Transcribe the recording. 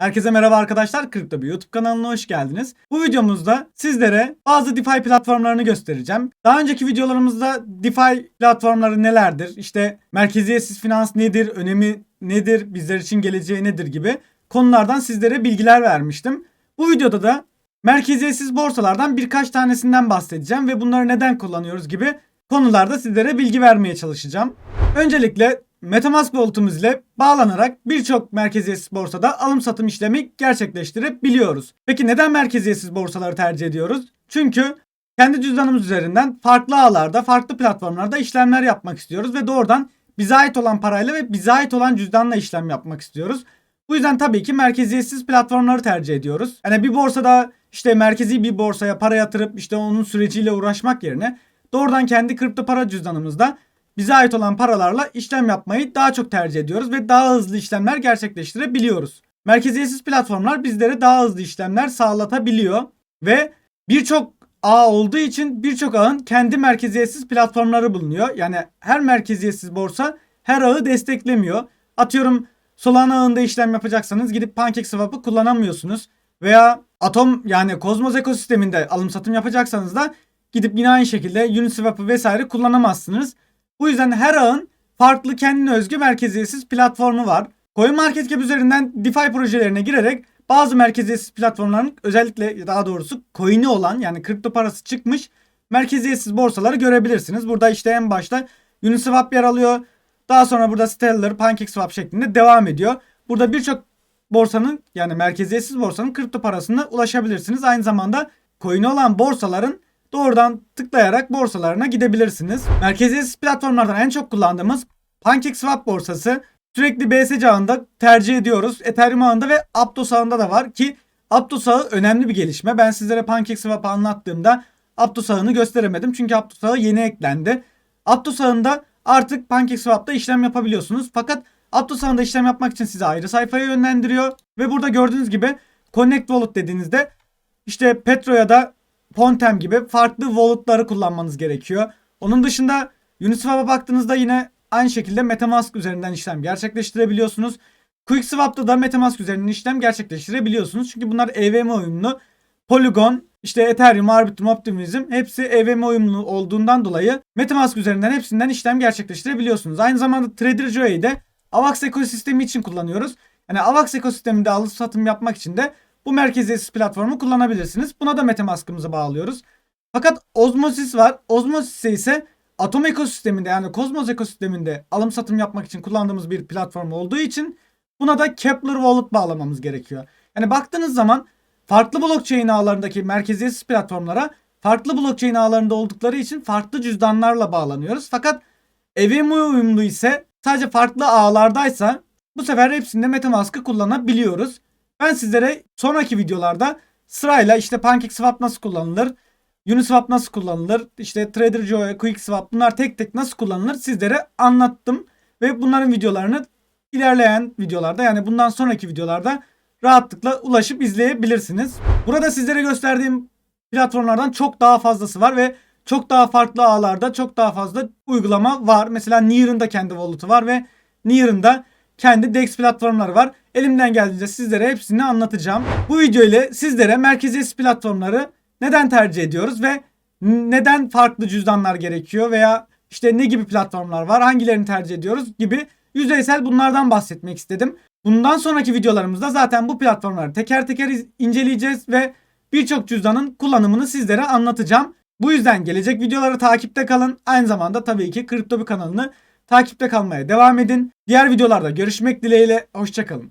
Herkese merhaba arkadaşlar. Kripto bir YouTube kanalına hoş geldiniz. Bu videomuzda sizlere bazı DeFi platformlarını göstereceğim. Daha önceki videolarımızda DeFi platformları nelerdir? İşte merkeziyetsiz finans nedir? Önemi nedir? Bizler için geleceği nedir gibi konulardan sizlere bilgiler vermiştim. Bu videoda da merkeziyetsiz borsalardan birkaç tanesinden bahsedeceğim ve bunları neden kullanıyoruz gibi konularda sizlere bilgi vermeye çalışacağım. Öncelikle Metamask Wallet'ımız ile bağlanarak birçok merkeziyetsiz borsada alım satım işlemi gerçekleştirebiliyoruz. Peki neden merkeziyetsiz borsaları tercih ediyoruz? Çünkü kendi cüzdanımız üzerinden farklı ağlarda, farklı platformlarda işlemler yapmak istiyoruz ve doğrudan bize ait olan parayla ve bize ait olan cüzdanla işlem yapmak istiyoruz. Bu yüzden tabii ki merkeziyetsiz platformları tercih ediyoruz. Yani bir borsada işte merkezi bir borsaya para yatırıp işte onun süreciyle uğraşmak yerine doğrudan kendi kripto para cüzdanımızda bize ait olan paralarla işlem yapmayı daha çok tercih ediyoruz ve daha hızlı işlemler gerçekleştirebiliyoruz. Merkeziyetsiz platformlar bizlere daha hızlı işlemler sağlatabiliyor ve birçok ağ olduğu için birçok ağın kendi merkeziyetsiz platformları bulunuyor. Yani her merkeziyetsiz borsa her ağı desteklemiyor. Atıyorum Solana ağında işlem yapacaksanız gidip PancakeSwap'ı kullanamıyorsunuz. Veya Atom yani Cosmos ekosisteminde alım satım yapacaksanız da gidip yine aynı şekilde Uniswap'ı vesaire kullanamazsınız. Bu yüzden her ağın farklı kendine özgü merkeziyetsiz platformu var. CoinMarketCap üzerinden DeFi projelerine girerek bazı merkeziyetsiz platformların özellikle daha doğrusu coin'i olan yani kripto parası çıkmış merkeziyetsiz borsaları görebilirsiniz. Burada işte en başta Uniswap yer alıyor. Daha sonra burada Stellar, PancakeSwap şeklinde devam ediyor. Burada birçok borsanın yani merkeziyetsiz borsanın kripto parasına ulaşabilirsiniz. Aynı zamanda coin'i olan borsaların doğrudan tıklayarak borsalarına gidebilirsiniz. Merkeziyetsiz platformlardan en çok kullandığımız PancakeSwap borsası sürekli BSC ağında tercih ediyoruz. Ethereum ağında ve Aptos ağında da var ki Aptos ağı önemli bir gelişme. Ben sizlere PancakeSwap'ı anlattığımda Aptos ağını gösteremedim çünkü Aptos ağı yeni eklendi. Aptos ağında artık PancakeSwap'ta işlem yapabiliyorsunuz. Fakat Aptos ağında işlem yapmak için sizi ayrı sayfaya yönlendiriyor. Ve burada gördüğünüz gibi Connect Wallet dediğinizde işte Petro ya da Pontem gibi farklı wallet'ları kullanmanız gerekiyor. Onun dışında Uniswap'a baktığınızda yine aynı şekilde Metamask üzerinden işlem gerçekleştirebiliyorsunuz. QuickSwap'ta da Metamask üzerinden işlem gerçekleştirebiliyorsunuz. Çünkü bunlar EVM uyumlu. Polygon, işte Ethereum, Arbitrum, Optimism hepsi EVM uyumlu olduğundan dolayı Metamask üzerinden hepsinden işlem gerçekleştirebiliyorsunuz. Aynı zamanda Trader Joe'yi de AVAX ekosistemi için kullanıyoruz. Yani AVAX ekosisteminde alım satım yapmak için de bu merkeziyetsiz platformu kullanabilirsiniz. Buna da Metamask'ımızı bağlıyoruz. Fakat Osmosis var. Osmosis ise Atom ekosisteminde yani Cosmos ekosisteminde alım satım yapmak için kullandığımız bir platform olduğu için buna da Kepler Wallet bağlamamız gerekiyor. Yani baktığınız zaman farklı blockchain ağlarındaki merkeziyetsiz platformlara farklı blockchain ağlarında oldukları için farklı cüzdanlarla bağlanıyoruz. Fakat EVM uyumlu ise sadece farklı ağlardaysa bu sefer hepsinde Metamask'ı kullanabiliyoruz. Ben sizlere sonraki videolarda sırayla işte PancakeSwap nasıl kullanılır, Uniswap nasıl kullanılır, işte Trader Joe, QuickSwap bunlar tek tek nasıl kullanılır sizlere anlattım. Ve bunların videolarını ilerleyen videolarda yani bundan sonraki videolarda rahatlıkla ulaşıp izleyebilirsiniz. Burada sizlere gösterdiğim platformlardan çok daha fazlası var ve çok daha farklı ağlarda çok daha fazla uygulama var. Mesela Near'ın da kendi wallet'ı var ve Near'ın da kendi DEX platformları var. Elimden geldiğince sizlere hepsini anlatacağım. Bu video ile sizlere merkeziyetsiz platformları neden tercih ediyoruz ve neden farklı cüzdanlar gerekiyor veya işte ne gibi platformlar var, hangilerini tercih ediyoruz gibi yüzeysel bunlardan bahsetmek istedim. Bundan sonraki videolarımızda zaten bu platformları teker teker iz- inceleyeceğiz ve birçok cüzdanın kullanımını sizlere anlatacağım. Bu yüzden gelecek videoları takipte kalın. Aynı zamanda tabii ki Kripto Bir kanalını takipte kalmaya devam edin. Diğer videolarda görüşmek dileğiyle. Hoşçakalın.